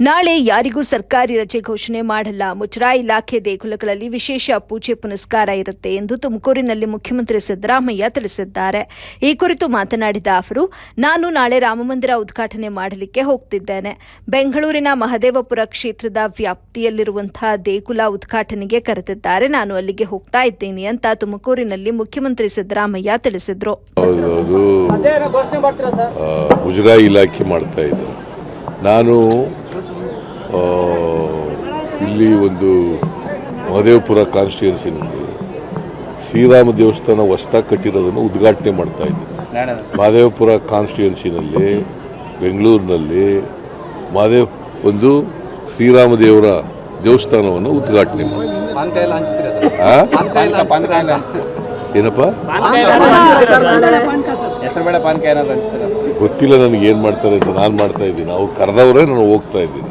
ನಾಳೆ ಯಾರಿಗೂ ಸರ್ಕಾರಿ ರಜೆ ಘೋಷಣೆ ಮಾಡಲ್ಲ. ಮುಜರಾಯಿ ಇಲಾಖೆ ದೇಗುಲಗಳಲ್ಲಿ ವಿಶೇಷ ಪೂಜೆ ಪುನಸ್ಕಾರ ಇರುತ್ತೆ ಎಂದು ತುಮಕೂರಿನಲ್ಲಿ ಮುಖ್ಯಮಂತ್ರಿ ಸಿದ್ದರಾಮಯ್ಯ ತಿಳಿಸಿದ್ದಾರೆ. ಈ ಕುರಿತು ಮಾತನಾಡಿದ ಅವರು ನಾನು ನಾಳೆ ರಾಮಮಂದಿರ ಉದ್ಘಾಟನೆ ಮಾಡಲಿಕ್ಕೆ ಹೋಗ್ತಿದ್ದೇನೆ. ಬೆಂಗಳೂರಿನ ಮಹದೇವಪುರ ಕ್ಷೇತ್ರದ ವ್ಯಾಪ್ತಿಯಲ್ಲಿರುವಂತಹ ದೇಗುಲ ಉದ್ಘಾಟನೆಗೆ ಕರೆದಿದ್ದಾರೆ. ನಾನು ಅಲ್ಲಿಗೆ ಹೋಗ್ತಾ ಇದ್ದೀನಿ ಅಂತ ತುಮಕೂರಿನಲ್ಲಿ ಮುಖ್ಯಮಂತ್ರಿ ಸಿದ್ದರಾಮಯ್ಯ ತಿಳಿಸಿದರು. ಇಲಾಖೆ ಮಾಡ್ತಾ ಇದ್ದಾರೆ. ನಾನು ಇಲ್ಲಿ ಒಂದು ಮಹದೇವಪುರ ಕಾನ್ಸ್ಟಿಟ್ಯೂನ್ಸಿನಲ್ಲಿ ಶ್ರೀರಾಮ ದೇವಸ್ಥಾನ ಹೊಸ್ದಾಗಿ ಕಟ್ಟಿರೋದನ್ನು ಉದ್ಘಾಟನೆ ಮಾಡ್ತಾ ಇದ್ದೀನಿ. ಮಹದೇವಪುರ ಕಾನ್ಸ್ಟಿಟ್ಯೂನ್ಸಿನಲ್ಲಿ ಬೆಂಗಳೂರಿನಲ್ಲಿ ಮಹದೇವ್ ಒಂದು ಶ್ರೀರಾಮ ದೇವರ ದೇವಸ್ಥಾನವನ್ನು ಉದ್ಘಾಟನೆ ಮಾಡಿ ಏನಪ್ಪ? ಪಾನಕ ಏನಾದ್ರು ಗೊತ್ತಿಲ್ಲ ನನಗೆ ಏನು ಮಾಡ್ತಾರೆ ಅಂತ ನಾನು ಮಾಡ್ತಾ ಇದ್ದೀನಿ. ಅವ್ರು ಕರೆದವರೇ ನಾನು ಹೋಗ್ತಾ ಇದ್ದೀನಿ.